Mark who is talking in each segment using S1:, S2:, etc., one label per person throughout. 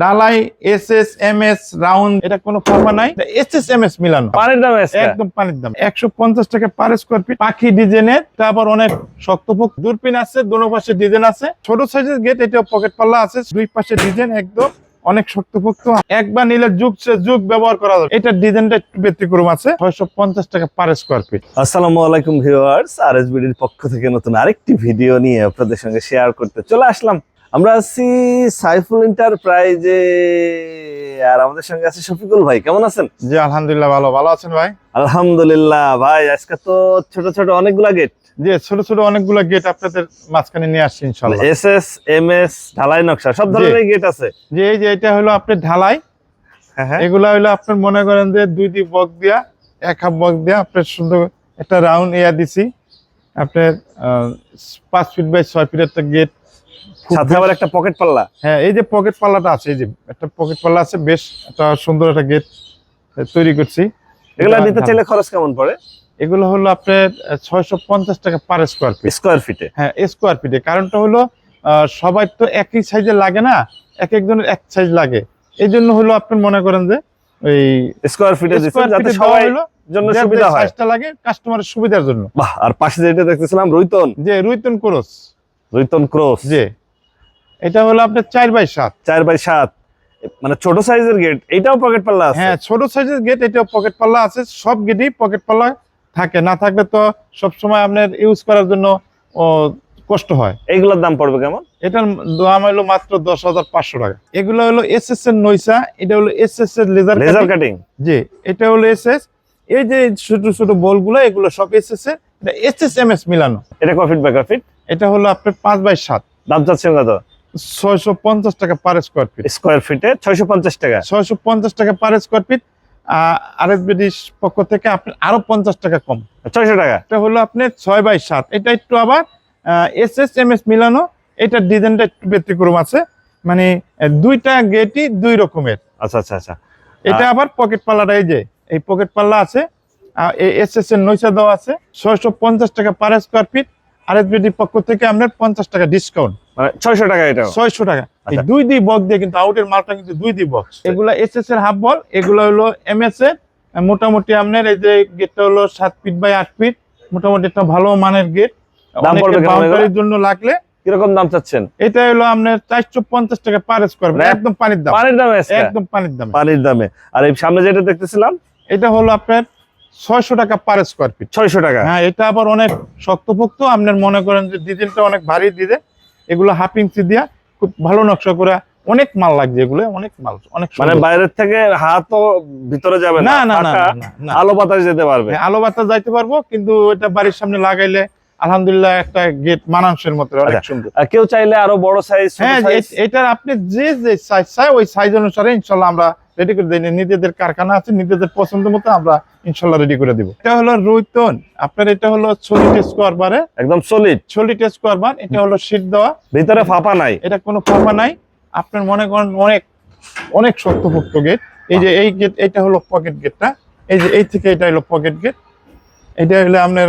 S1: ডালাই S S M S round এটা কোনো ফর্মা নাই। এস এস এম এস মিলানো।
S2: পানির দাম
S1: একদম পানির দাম। একশো পঞ্চাশ টাকা পার স্কোয়ার ফিট পাখি ডিজাইনের তারপর অনেক শক্তপোক দূরপিন আছে দোনো পাশে ডিজাইন আছে। ছোট সাইজের গেট এটা পকেট পাল্লা আছে। দুই পাশে ডিজাইন একদম অনেক শক্তপোক্ত। একবার নিলে যুগ সে যুগ ব্যবহার করা যাবে। এটার ডিজাইনটা একটু ব্যতিক্রম আছে। ছয়শো পঞ্চাশ টাকা পার স্কোয়ার ফিট
S2: আসসালামু আলাইকুম ভিউয়ার্স আরএসবিডির পক্ষ থেকে নতুন আরেকটি ভিডিও নিয়ে আপনাদের সঙ্গে শেয়ার করতে চলে আসলাম। আমরা আছি সাইফুল এন্টারপ্রাইজে আর আমাদের সঙ্গে আছে শফিকুল ভাই কেমন আছেন?
S1: জি আলহামদুলিল্লাহ ভালো। ভালো আছেন ভাই?
S2: আলহামদুলিল্লাহ ভাই আজকে তো ছোট ছোট অনেকগুলা গেট
S1: জি ছোট ছোট অনেকগুলা গেট আপনাদের মাঝখানে নিয়ে আসছি ইনশাল্লাহ
S2: এস এস এম এস ঢালাই নকশা সব ধরনের গেট আছে।
S1: যে এই যে এটা হলো আপনার ঢালাই।
S2: হ্যাঁ হ্যাঁ।
S1: এগুলা হলো আপনার মনে করেন যে দুই দুই বক দিয়া এক হাফ বক দিয়া আপনার সুন্দর একটা রাউন্ড এয়া দিছি। আপনার পাঁচ ফিট বাই ছয় ফিট একটা গেট
S2: সাথে আবার একটা পকেট পাল্লা।
S1: হ্যাঁ এই যে পকেট পাল্লাটা আছে এই যে একটা পকেট পাল্লা আছে বেশ একটা সুন্দর একটা গেট তৈরি করছি।
S2: এগুলা নিতে চাইলে খরচ কেমন পড়ে?
S1: এগুলো হলো আপনার ছয়শো পঞ্চাশ টাকা পার স্কোয়ার ফিট
S2: স্কোয়ার ফিটে
S1: হ্যাঁ স্কোয়ার ফিটে কারণটা হলো সবাই তো একই সাইজে লাগে না এক একজনের এক সাইজ লাগে। এই জন্য হলো আপনি মনে করেন যে ওই
S2: স্কোয়ার ফিটে যাতে সবাই
S1: হলো
S2: জন্য সুবিধা হয়।
S1: লাগে কাস্টমারের সুবিধার জন্য।
S2: বাহ আর পাশে যেটা দেখতেছিলাম রুইতন।
S1: যে রুইতন ক্রস।
S2: রুইতন ক্রস।
S1: যে এটা হলো আপনার চার বাই সাত।
S2: চার বাই সাত। মানে ছোট সাইজের গেট এটাও পকেট পাল্লা আছে?
S1: হ্যাঁ ছোট সাইজের গেট এটাও পকেট পাল্লা আছে। সব গেটই পকেট পাল্লা থাকে। না থাকলে তো সব সময় আপনার ইউজ করার জন্য কষ্ট হয়।
S2: এইগুলোর দাম পড়বে কেমন?
S1: এটার দাম হলো মাত্র দশ হাজার পাঁচশো টাকা। এগুলো হলো এস এস এর নৈসা এটা হলো এস এস এর লেজার
S2: লেজার কাটিং
S1: জি এটা হলো এস এস এই যে ছোট ছোট বলগুলো এগুলো সব এস এস এর এটা এস এস মিলানো।
S2: এটা কয় ফিট বাই কয় ফিট?
S1: এটা হলো আপনার পাঁচ বাই সাত।
S2: দাম চাচ্ছেন কত?
S1: ছয়শো পঞ্চাশ টাকা পার স্কোয়ার ফিট
S2: স্কোয়ার ফিটে ছয়শো পঞ্চাশ টাকা।
S1: ছয়শো পঞ্চাশ টাকা পার স্কোয়ার ফিট আর এস বিডির পক্ষ থেকে আপনি আরও পঞ্চাশ টাকা কম।
S2: ছয়শো টাকা।
S1: এটা হলো আপনার ছয় বাই সাত। এটা একটু আবার এস এস এম এস মিলানো এটার ডিজাইনটা একটু ব্যতিক্রম আছে। মানে দুইটা গেটই দুই রকমের।
S2: আচ্ছা আচ্ছা আচ্ছা।
S1: এটা আবার পকেট পাল্লাটা এই যে এই পকেট পাল্লা আছে। এস এস এর নৈশা দেওয়া আছে ছয়শো পঞ্চাশ টাকা পার স্কোয়ার ফিট আর এস পক্ষ থেকে আপনার পঞ্চাশ টাকা ডিসকাউন্ট
S2: মানে ছয়শো টাকা
S1: ছয়শো টাকা। এই
S2: আচ্ছা।
S1: দুই দুই বক্স দিয়ে কিন্তু আউটের মালটা কিন্তু দুই দুই বক্স এগুলা এস এস এর হাফ বল এগুলো হলো এর মোটামুটি আপনার এই যে গেটটা হলো সাত ফিট বাই আট ফিট মোটামুটি একটা ভালো মানের গেট বাউন্ডারির জন্য লাগলে।
S2: কীরকম দাম চাচ্ছেন?
S1: এটা হলো আপনার চারশো পঞ্চাশ টাকা পার স্কোয়ার
S2: মানে
S1: একদম পানির দাম।
S2: পানির দামে
S1: একদম পানির দাম।
S2: পানির দামে। আর এই সামনে যেটা দেখতেছিলাম?
S1: এটা হলো আপনার ছয়শো টাকা পার স্কোয়ার ফিট
S2: ছয়শো টাকা।
S1: হ্যাঁ এটা আবার অনেক শক্তপোক্ত। আপনার মনে করেন যে ডিজেলটা অনেক ভারী দিদে এগুলো হাফ ইঞ্চি দিয়া খুব ভালো নকশা করে অনেক মাল লাগছে এগুলো অনেক মাল অনেক
S2: মানে বাইরের থেকে হাতও ভিতরে যাবে
S1: না
S2: না
S1: না।
S2: আলো বাতাস যেতে পারবে।
S1: হ্যাঁ, আলো বাতাস যাইতে পারব কিন্তু এটা বাড়ির সামনে লাগাইলে আলহামদুলিল্লাহ একটা গেট মানাংশের মতো অনেক
S2: আচ্ছা,
S1: সুন্দর।
S2: কেউ চাইলে আরও বড় সাইজ
S1: হ্যাঁ এটার আপনি যে যে সাইজ চাই ওই সাইজ অনুসারে ইনশাল্লাহ আমরা রেডি করে দিই। নিজেদের কারখানা আছে নিজেদের পছন্দ মতো আমরা ইনশাল্লাহ রেডি করে দিব। এটা হলো রুইতন। আপনার এটা হলো সলিড স্কোয়ার বারে
S2: একদম সলিড
S1: সলিড স্কোয়ার বার এটা হলো শীট দেওয়া।
S2: ভিতরে ফাঁপা নাই।
S1: এটা কোনো ফর্মা নাই। আপনার মনে করেন অনেক অনেক শক্তপোক্ত গেট এই যে এই গেট এটা হলো পকেট গেটটা এই যে এই থেকে এটা হলো পকেট গেট এটা হলো আপনার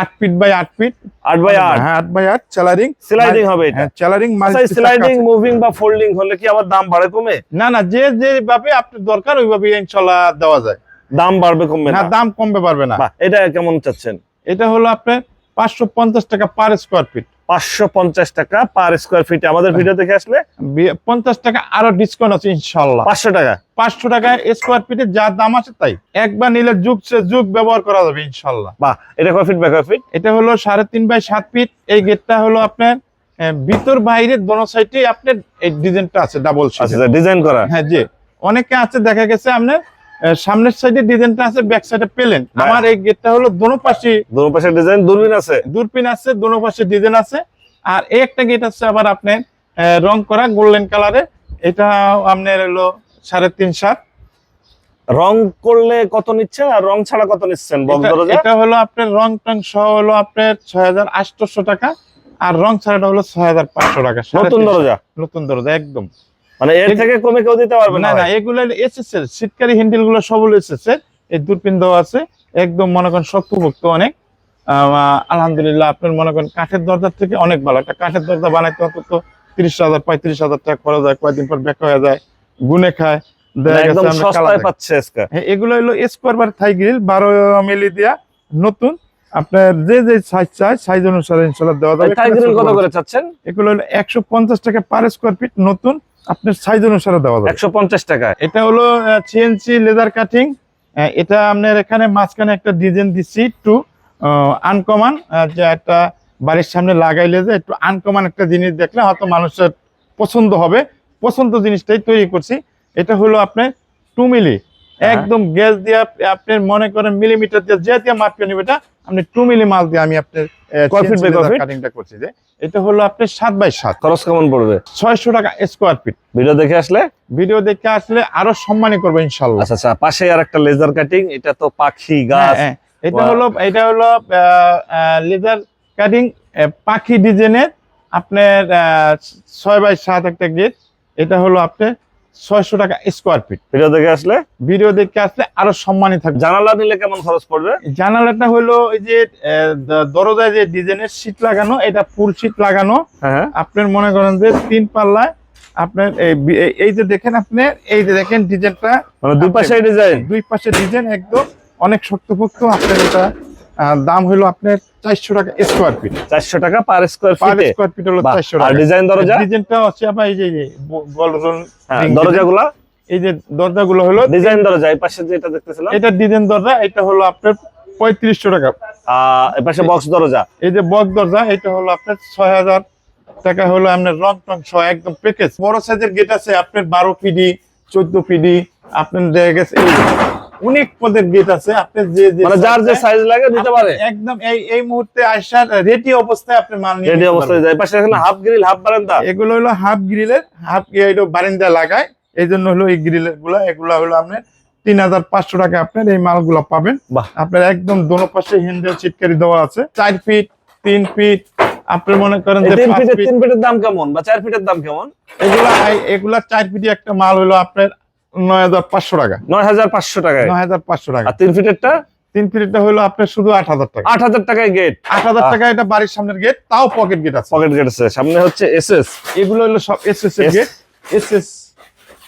S1: আট ফিট বাই আট ফিট।
S2: আট বাই আট?
S1: হ্যাঁ আট বাই আট। স্যালারিং
S2: স্লাইডিং হবে এটা।
S1: স্যালারিং
S2: স্লাইডিং মুভিং বা ফোল্ডিং হলে কি আবার দাম বাড়ে কমে?
S1: না না যে যে ভাবে আপনার দরকার ওইভাবে ইনশাআল্লাহ দেওয়া যায়।
S2: দাম বাড়বে কমবে
S1: না
S2: না?
S1: দাম কমবে পারবে না।
S2: এটা কেমন চাচ্ছেন?
S1: এটা হলো আপনার পাঁচশো পঞ্চাশ টাকা পার স্কোয়ার ফিট
S2: পাঁচশো পঞ্চাশ টাকা পার স্কোয়ার ফিটে। আমাদের ভিডিও দেখে আসলে
S1: পঞ্চাশ টাকা আরও ডিসকাউন্ট আছে ইনশাল্লাহ
S2: পাঁচশো টাকা।
S1: পাঁচশো টাকা স্কোয়ার ফিটে যা দাম আছে তাই। একবার নিলে যুগ যুগ ব্যবহার করা যাবে ইনশাল্লাহ
S2: বাহ এটা কয় ফিট কয় ফিট
S1: এটা হলো সাড়ে তিন বাই সাত ফিট এই গেটটা হলো আপনার ভিতর বাইরে দোনো সাইডে আপনার এই ডিজাইনটা আছে ডাবল
S2: আচ্ছা ডিজাইন করা।
S1: হ্যাঁ জি। অনেকে আছে দেখা গেছে আপনার সামনের সাইডে ডিজাইনটা আছে ব্যাক সাইডে পেলেন।
S2: হ্যাঁ।
S1: আমার এই গেটটা হলো দোনো পাশে
S2: দুটো পাশে ডিজাইন দূরবীন আছে।
S1: দূরপিন আছে দোনো পাশে ডিজাইন আছে। আর এই একটা গেট আছে আবার আপনার রং করা গোল্ডেন কালারে এটা আপনার হলো সাড়ে তিন সাত।
S2: রং করলে কত নিচ্ছেন আর রং ছাড়া কত নিচ্ছেন?
S1: এটা- হলো আপনার রং টং সহ হলো আপনার ছয় হাজার আটশোশো টাকা আর রং ছাড়াটা হলো ছয় হাজার পাঁচশো টাকা।
S2: নতুন। দরজা?
S1: নতুন দরজা একদম।
S2: মানে এর থেকে কমে কেউ দিতে পারবে
S1: না?
S2: না
S1: এগুলো এসেছে শীতকারী হ্যান্ডেলগুলো সবগুলো এসেছে এই দূরপিন দেওয়া আছে। একদম মনে করেন শক্তভুক্ত অনেক। আলহামদুলিল্লাহ আপনার মনে করেন কাঠের দরজার থেকে অনেক ভালো। একটা কাঠের দরজা বানাইতে অন্তত তিরিশ হাজার পঁয়ত্রিশ হাজার টাকা খরচ হয় কয়েকদিন পর বেকা হয়ে যায় গুনে খায়। হ্যাঁ, এগুলো হলো স্কোয়ার বার থাই গ্রিল বারো মিলি দিয়া নতুন। আপনার যে যে সাইজ চাই সাইজ অনুসারে ইনশাল্লাহ দেওয়া যাবে।
S2: কত করে চাচ্ছেন?
S1: এগুলো হলো একশো পঞ্চাশ টাকা পার স্কোয়ার ফিট নতুন। আপনার সাইজ অনুসারে দেওয়া যাবে।
S2: একশো পঞ্চাশ টাকা।
S1: এটা হলো সিএনসি লেদার কাটিং এটা আপনার এখানে মাঝখানে একটা ডিজাইন দিচ্ছি একটু আনকমন যে একটা বাড়ির সামনে লাগাইলে যে একটু আনকমন একটা জিনিস দেখলে হয়তো মানুষের পছন্দ হবে। পছন্দ জিনিসটাই তৈরি করছি। এটা হলো আপনার টু মিলি
S2: হ্যাঁ।
S1: একদম গ্যাস দিয়ে আপ- আপনার মনে করেন মিলিমিটার দিয়ে যে দিয়ে মাপিয়ে নেবে এটা আপনি টু মিলি মাল দিয়ে আমি আপনার? কাটিংটা করছি যে। এটা হলো আপনার সাত বাই সাত।
S2: খরচ কেমন পড়বে?
S1: ছয়শো টাকা স্কোয়ার ফিট
S2: ভিডিও দেখে আসলে?
S1: ভিডিও দেখে আসলে আরও সম্মানী করব ইনশাল্লাহ।
S2: আচ্ছা আচ্ছা পাশে আর একটা লেজার কাটিং এটা তো পাখি গাছ।
S1: হ্যাঁ, হ্যাঁ। এটা হলো এটা হলো লেজার কাটিং পাখি ডিজাইনের আপনার ছয় বাই সাত একটা গেট এটা হলো আপনার ছয়শো টাকা স্কোয়ার ফিট
S2: ভিডিও দেখে আসলে?
S1: ভিডিও দেখে আসলে আরও সম্মানী থাকবে।
S2: জানালা নিলে কেমন খরচ পড়বে?
S1: জানালাটা হলো ওই যে দরজায় যে ডিজাইনের শীট লাগানো এটা ফুল শীট লাগানো।
S2: হ্যাঁ
S1: আপনার মনে করেন যে তিন পাল্লায় আপনার এই যে দেখেন আপনি এই যে দেখেন ডিজাইনটা
S2: মানে দুই পাশে ডিজাইন
S1: দুই পাশে ডিজাইন একদম। অনেক শক্তপোক্ত আপনার এটা দাম হলো আপনার চারশো টাকা স্কোয়ার ফিট
S2: চারশো টাকা per square
S1: per square feet হলো চারশো টাকা।
S2: ডিজাইন দরজা?
S1: ডিজাইনটা হচ্ছে আপনার এই যে
S2: হ্যাঁ
S1: ring
S2: দরজাগুলা
S1: এই যে দরজাগুলো হলো
S2: ডিজাইন দরজা এই পাশে যেটা দেখতেছিলাম?
S1: এটা ডিজাইন দরজা এটা হলো আপনার পঁয়ত্রিশশো টাকা।
S2: আহ, এই পাশে বক্স দরজা?
S1: এই যে বক্স দরজা এটা হলো আপনার ছয় হাজার টাকা হলো আপনার রং টং সহ একদম প্যাকেজ বড় সাইজের গেট আছে আপনার বারো পিডি চোদ্দ পিডি আপনার দেখা গেছে অনেক পদের গেট আছে। আপনার যে
S2: মানে যার যে সাইজ লাগে দিতে পারে।
S1: একদম এই এই মুহূর্তে আসার রেডি অবস্থায় আপনি মাল নিয়ে
S2: রেডি অবস্থায় যায়। পাশে এখানে হাফ গ্রিল হাফ বারান্দা।
S1: এগুলো হলো হাফ গ্রিলের হাফ এটা বারিন্দা লাগায়। এই জন্য হলো এই গ্রিলেরগুলা এগুলা হলো আপনার তিন হাজার পাঁচশো টাকা আপনার এই মালগুলো পাবেন। আপনার একদম দোনো পাশে হ্যান্ডেল চিটকারি দেওয়া আছে। চার ফিট তিন ফিট আপনি মনে করেন
S2: তিন ফিটের
S1: ফিট
S2: তিন ফিটের দাম কেমন? বা চার ফিটের দাম কেমন?
S1: এগুলা এগুলা চার ফিটি একটা মাল হলো আপনার নয় হাজার পাঁচশো টাকা।
S2: নয় হাজার পাঁচশো টাকায়।
S1: নয় হাজার পাঁচশো টাকা।
S2: তিন ফিটেরটা
S1: তিন হলো আপনার শুধু আট হাজার টাকা।
S2: আট হাজার টাকায় গেট
S1: আট হাজার। টাকা এটা বাড়ির সামনের গেট তাও পকেট গেট আছে।
S2: পকেট গেট আছে। সামনে হচ্ছে এস এস
S1: এগুলো হলো সব এস এস এর গেট এস এস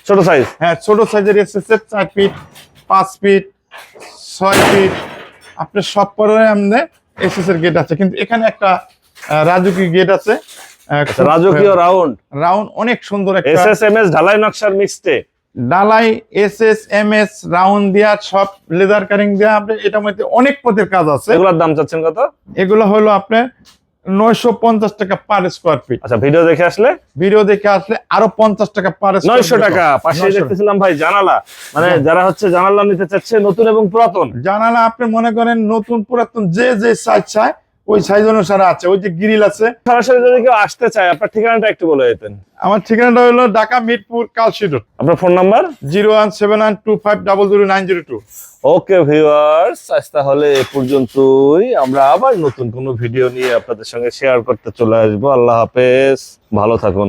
S2: ছোট সাইজ
S1: হ্যাঁ ছোট সাইজের এস এস এর চার ফিট পাঁচ ফিট ছয় ফিট আপনার সব পরে এস এস এর গেট আছে। কিন্তু এখানে একটা আহ, রাজুকি গেট আছে।
S2: আচ্ছা, রাজকীয় রাউন্ড
S1: রাউন্ড অনেক সুন্দর
S2: এস
S1: একটা
S2: এস এম এস ঢালাই নকশার মিক্সটে
S1: ডালাই S S M S round দিয়া সব লেদার কারিং দিয়া আপনি এটার মধ্যে অনেক পদের কাজ আছে।
S2: এগুলোর দাম চাচ্ছেন কত?
S1: এগুলো হলো আপনার নয়শো পঞ্চাশ টাকা পার স্কোয়ার ফিট।
S2: আচ্ছা ভিডিও দেখে আসলে?
S1: ভিডিও দেখে আসলে আরও পঞ্চাশ টাকা পার
S2: নয়শো টাকা পাশে দেখতেছিলাম ভাই জানালা। মানে
S1: হ্যাঁ।
S2: যারা হচ্ছে জানালা নিতে চাচ্ছে নতুন এবং পুরাতন।
S1: জানালা আপনি মনে করেন নতুন পুরাতন যে যে সাইজ চায় ওই সাইজ অনুসারে আছে ওই যে গ্রিল আছে।
S2: সরাসরি যদি কেউ আসতে চায় আপনার ঠিকানাটা একটু বলে দিতেন।
S1: আমার ঠিকানাটা হলো ঢাকা মিরপুর কালশি রোড
S2: আপনার phone number
S1: zero one seven one two five double zero nine zero two.
S2: Okay viewers আজ তাহলে এ পর্যন্তই। আমরা আবার নতুন কোনো ভিডিও নিয়ে আপনাদের সঙ্গে শেয়ার করতে চলে আসব। আল্লাহ হাফেজ ভালো থাকুন।